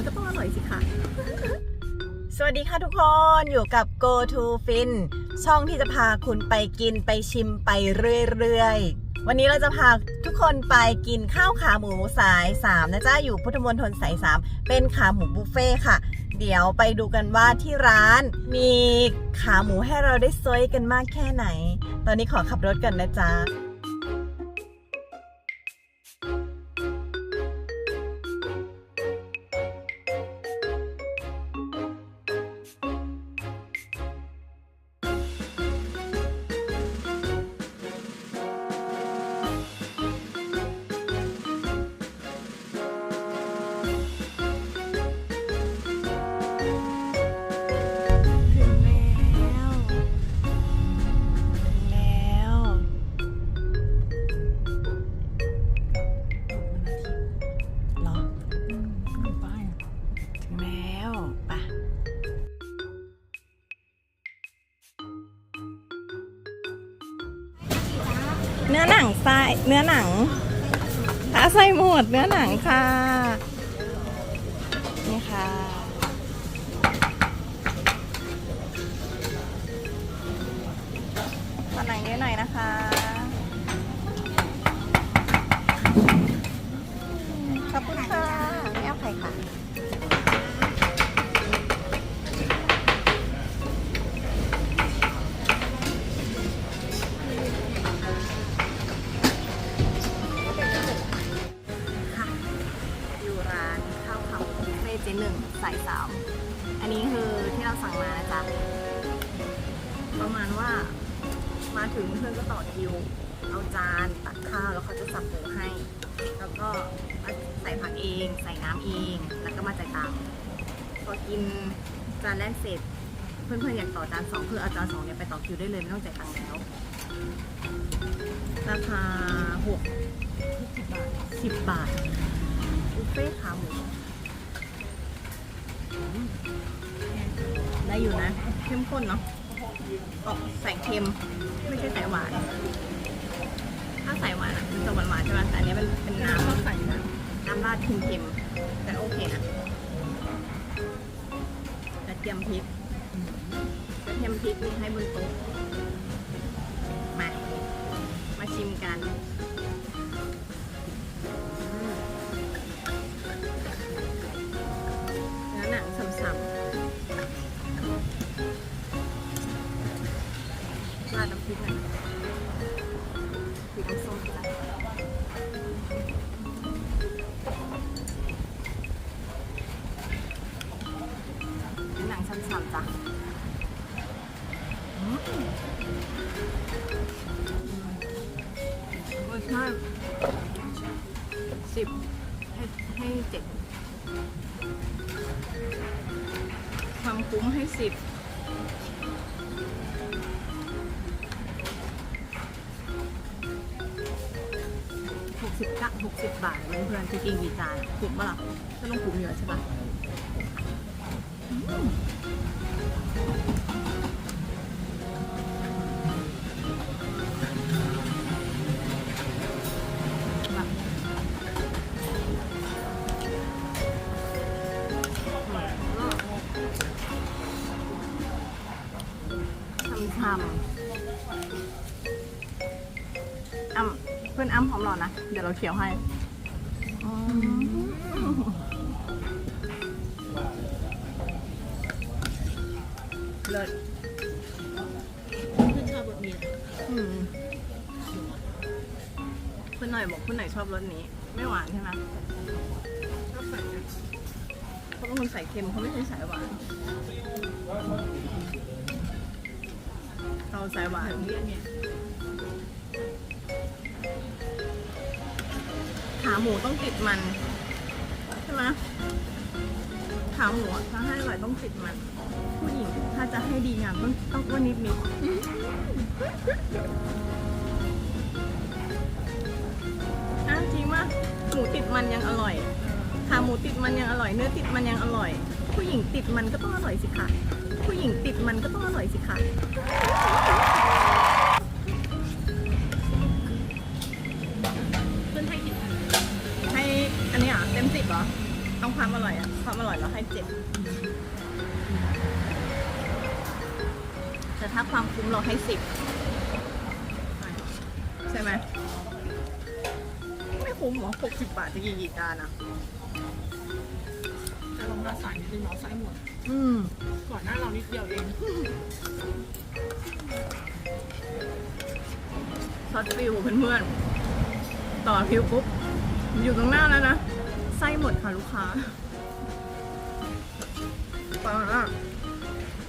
มันก็ต้องอร่อยสิคะสวัสดีค่ะทุกคนอยู่กับ Go to Fin ช่องที่จะพาคุณไปกินไปชิมไปเรื่อยๆ วันนี้เราจะพาทุกคนไปกินข้าวขาหมูสาย 3 นะจ๊ะ อยู่พุทธมณฑลสาย 3 เป็นขาหมูบุฟเฟ่ค่ะ เดี๋ยวไปดูกันว่าที่ร้านมีขาหมูให้เราได้ซอยกันมากแค่ไหน ตอนนี้ขอขับรถกันนะจ๊ะ เนื้อหนังอาใส่หมดเนื้อหนังค่ะ เฟ่เจหนึ่งสายสามอันนี้คือที่เราสั่งมานะจ๊ะประมาณว่ามาถึงเพื่อนก็ต่อคิว เอาจานตักข้าวแล้วเขาจะสับหมูให้ แล้วก็ใส่ผักเอง ใส่น้ำเอง แล้วก็มาจ่ายตังค์พอกินจานแรกเสร็จ เพื่อนๆอยากต่อจานสองคือเอาจานสองเนี่ยไปต่อคิวได้เลยไม่ต้องจ่ายตังค์แล้วราคาหกสิบบาทบุฟเฟ่ต์ขาหมู ได้อยู่นะ เข้มข้นเนาะออกใส่เค็ม ไม่ใช่ใส่หวาน ถ้าใส่หวานอะมันจะหวานหวานใช่ไหมแต่อันนี้มันเป็นน้ำใส่น้ำน้ำราดเค็มๆแต่โอเคนะกระเทียมพริกกระเทียมพริกมีให้บนโต๊ะมา มาชิมกัน หนังช้ำๆจ้ะอืมรสชาสิบให้ให้เจ็ดความคุ้มให้สิบหกสิบกะหกสิบบาทเลยเพื่อนจะกินกี่จานคุ้มปะล่ะก็ต้องคุ้มเยอะใช่ปะ อืมแบบช่ำอ้ำเพื่อนอ้ำพร้อมรอนะ เดี๋ยวเราเคี่ยวให้ อืม เลิศขึ้นชอบรถนี้อืมคุณหน่อยบอกคุณหน่อยชอบรสนี้ ไม่หวานใช่ไหมชอบใส่นะเขาเป็นคนใส่เค็มเขาไม่ใช่สายหวาน เราสายหวานแบบนี้เนี่ยขาหมูต้องติดมัน ใช่ไหมขาหมูอะถ้าให้อร่อยต้องติดมัน ผู้หญิงถ้าจะให้ดีงามต้องต้องอ้วนนิดนิดอ้าวจริงป่ะหมูติดมันยังอร่อยขาหมูติดมันยังอร่อย เนื้อติดมันยังอร่อย ผู้หญิงติดมันก็ต้องอร่อยสิคะผู้หญิงติดมันก็ต้องอร่อยสิคะเพื่อนให้อันนี้อะเต็มสิบเหรอเอาองความอร่อยอะความอร่อยเราให้เจ็ด ถ้าความคุ้มเราให้สิบใช่ไหมไม่คุ้มหรอหกสิบบาทจะกี่กี่จานอะจะลองมาสายนิดนึงเนาะไส้หมด อืมก่อนหน้าเรานิดเดียวเองช็อตฟิวเพื่อนๆต่อฟิวปุ๊บอยู่ตรงหน้าแล้วนะไส้หมดค่ะลูกค้าตอนนั้นอะ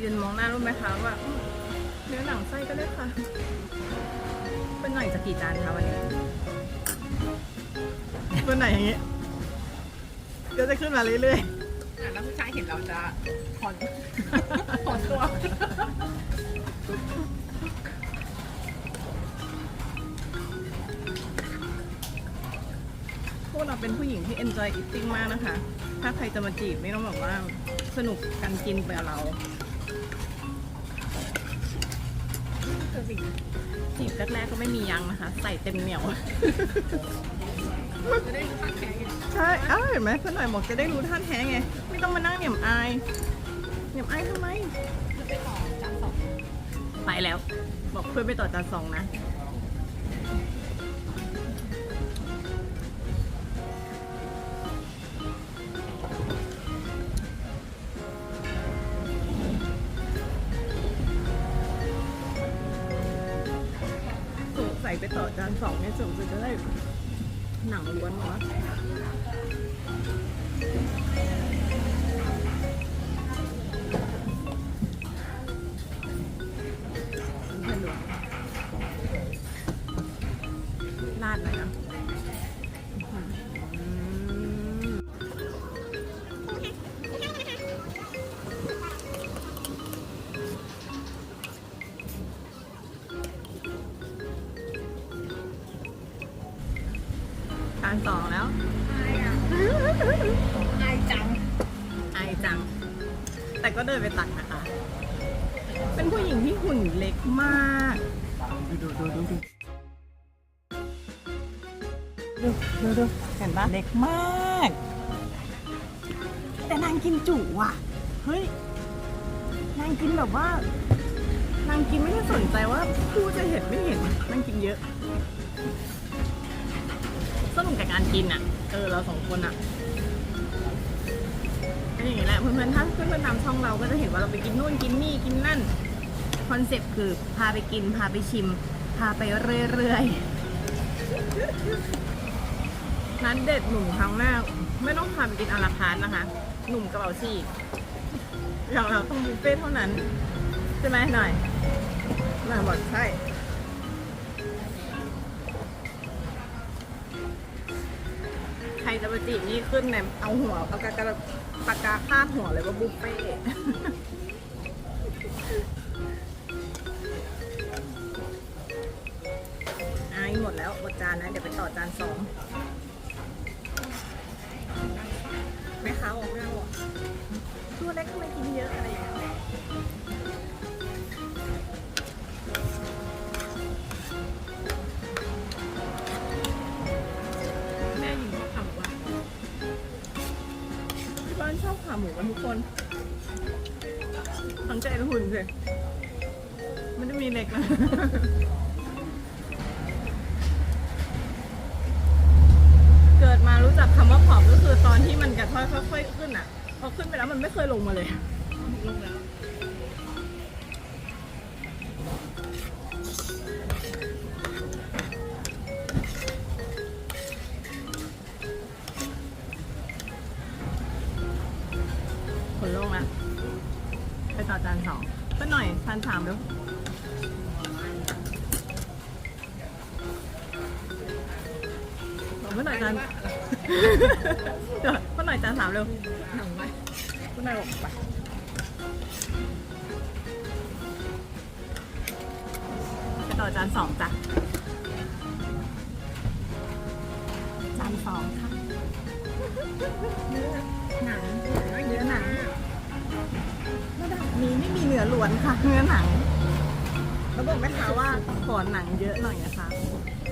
ยืนมองหน้ารูปไหมคะว่าอืม เนื้อหนังไส้ก็ได้ค่ะ เป็นหน่อยจะกี่จานคะวันนี้เป็นไหนอย่างงี้ก็จะขึ้นมาเรื่อยๆอะแล้วผู้ชายเห็นเราจะถอนถอนตัวพวกเราเป็นผู้หญิงที่ enjoy eating มากนะคะ ถ้าใครจะมาจีบไม่ต้องแบบว่าสนุกกันกินไปกับเรา คือสิ่งจีบแรกๆก็ไม่มียังนะคะ ใส่เต็มเหนียวจะได้รู้ทักแท้ไงใช่เอ้าเห็นไหมเพื่อนหน่อยบอกจะได้รู้ท่าแท้ไง ไม่ต้องมานั่งเหนียมอายเหนียมอายทำไม จะไปต่อจานสองไปแล้ว บอกเพื่อนไปต่อจานสองนะ ต่อจานสองเนี่ยสงสัยจะได้หนังล้วนวะ แต่ก็เดินไปตักนะคะ เป็นผู้หญิงที่หุ่นเล็กมากดูดูดูดูดูดูดูเห็นปะเล็กมาก แต่นางกินจุว่ะ เฮ้ย นางกินแบบว่า นางกินไม่ได้สนใจว่าผู้จะเห็นไม่เห็น นางกินเยอะสนุกกับการกินอะ เออเราสองคนอะ เป็นอย่างนี้แหละเพื่อนๆถ้าเพื่อนๆตามช่องเราก็จะเห็นว่าเราไปกินนู่นกินนี่กินนั่นคอนเซ็ปต์คือพาไปกินพาไปชิม พาไปเรื่อยๆนั้นเด็ดหนุ่มครั้งแรกไม่ต้องพาไปกินอาราคาร์ทนะคะ หนุ่มกระเป๋าฉีกอย่างเราต้องบุฟเฟ่เท่านั้นใช่ไหมหน่อยหน่อยบอกใช่ใครจะมาจีบนี่ขึ้นเนี่ยเอาหัวเอากากระ ปากกาคาดหัวเลยว่าบุฟเฟ่ต์อหมดแล้วหมดจานนะ เดี๋ยวไปต่อจานสอง หมูกันทุกคนสังเกตหุ่นสิไม่ได้มีเล็กนะเกิดมารู้จักคำว่าผอมก็คือตอนที่มันกระท้อยค่อยๆขึ้นอะพอขึ้นไปแล้วมันไม่เคยลงมาเลยลงแล้ว บอกเมื่อหน่อยจานเดี๋ยวเมื่อหน่อยจานสามเร็วหนังไว้คุณนายบอกไปไปต่อจานสองจ้ะจานสองค่ะหนังเนื้อหนังระดับนี้ไม่มีเนื้อล้วนค่ะ เนื้อหนังแล้วบอกแม่ค้าว่าขอหนังเยอะหน่อยนะคะ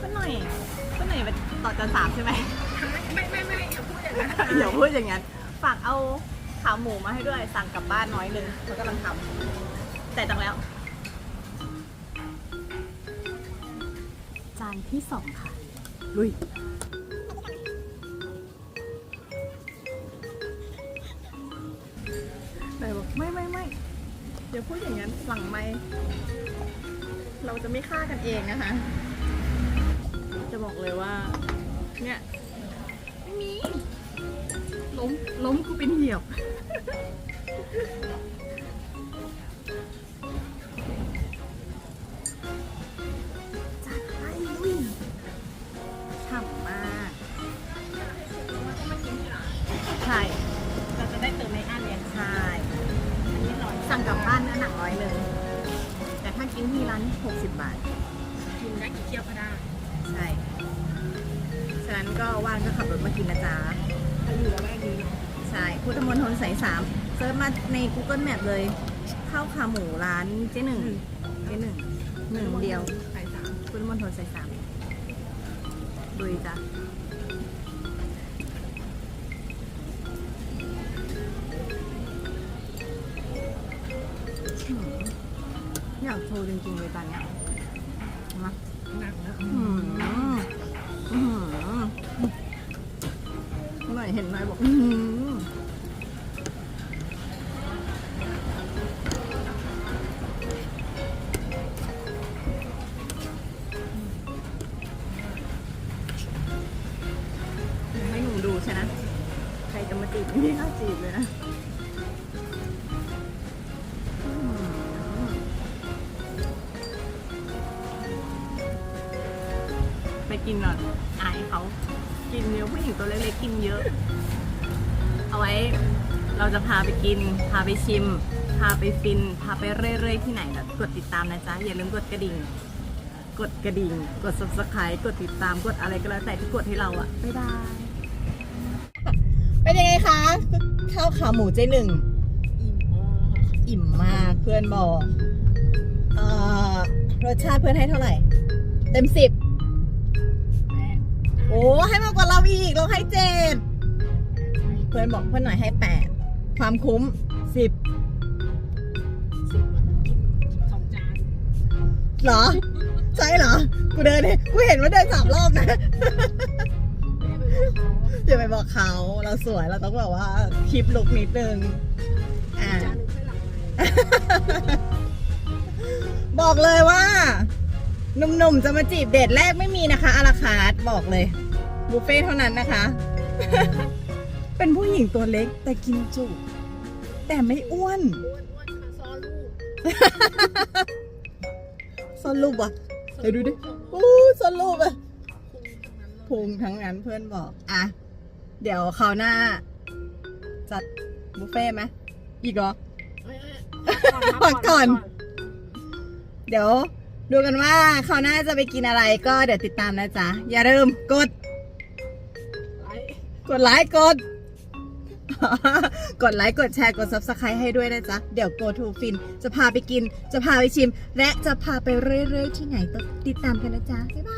ก็หน่อยก็ หน่อยไปต่อจานสามใช่ไหมไม่ไม่ไม่อย่าพูดอย่างนั้นอย่าพูดอย่างนั้น ฝากเอาขาหมูมาให้ด้วยสั่งกลับบ้านน้อยหนึงเขากำลังทำแต่ตังแล้ว จานที่สองค่ะ ลุยไหนบอกไม่ไม่ไม่เดี๋ยวพูดอย่างนั้นหลังไม่ เราจะไม่ฆ่ากันเองนะคะจะ บอกเลยว่า เนี่ยไม่มี ล้ม ล้มกูเป็นเหยียบ จัดไปลุยฉ่ำมากใช่เราจะได้เติมในอันเนี่ยใช่อันนี้ร้อยสั่งกลับบ้านเนื้อหนังร้อยหนึ่งแต่ถ้ากินที่ร้าน 60 บาท กินได้กี่เที่ยวก็ได้ ใช่ ฉะนั้นก็ว่างก็ขับรถมากินนะจ๊ะถ้าอยู่แล้วแวกนี้ใช่พุทธมณฑลสายสามเซิร์ชมาใน Google Map เลยข้าวขาหมูร้านเจ๊หนึ่งเจ๊หนึ่งหนึ่งเดียวสายสามพุทธมณฑลสายสามดุยจ้ะอืมอยากโชว์จริงๆเลยตอนเนี้ยมาหนักแล้ บอกอืม เยอะเอาไว้เราจะพาไปกิน พาไปชิม พาไปฟิน พาไปเรื่อยๆที่ไหนก็กดติดตามนะจ๊ะ อย่าลืมกดกระดิ่ง กดกระดิ่ง กด subscribe กดติดตาม กดอะไรก็แล้วแต่ที่กดให้เราอะบ๊ายบาย เป็นยังไงคะข้าวขาหมูเจ๊หนึ่ง อิ่มมากอิ่มมากเพื่อนบอกเอ่อรสชาติเพื่อนให้เท่าไหร่ เต็มสิบแม่โอ้ให้มากกว่าเราอีก เราให้เจ็ด เพื่อนบอกเพื่อนหน่อยให้แปดความคุ้มสิบสิบอะกินสองจานเหรอ ใช่เหรอ กูเดินเนี่ยกูเห็นว่าเดินสามรอบนะแม่ไปบอกเขาอย่าไปบอกเขาเราสวยเราต้องแบบว่าคลิปลุกนิดนึงอ่าจานหนึงค่อยหลังไปบอกเลยว่าหนุ่มๆจะมาจีบเดทแรกไม่มีนะคะอาราคาร์ทบอกเลย บุฟเฟ่ต์เท่านั้นนะคะ เป็นผู้หญิงตัวเล็กแต่กินจุ แต่ไม่อ้วน อ้วนอ้วนค่ะซอลูกซ่อนรูปวะเดี๋ยวดูดิอู้ซ่อนรูปอะพุงทั้งนั้นเลยพุงทั้งนั้นเพื่อนบอก อะ เดี๋ยวคราวหน้า จัดบุฟเฟ่ต์ไหมอีกเหรอเอ้ยเอ้ยพักก่อน เดี๋ยว ดูกันว่าคราวหน้าจะไปกินอะไรก็เดี๋ยวติดตามนะจ๊ะ อย่าลืมกดไลค์กดไลค์กด กดไลค์กดแชร์กด subscribe ให้ด้วยนะจ๊ะ เดี๋ยวโกทูฟินจะพาไปกิน จะพาไปชิม และจะพาไปเรื่อยๆที่ไหนต้องติดตามกันนะจ๊ะ บ๊ายบาย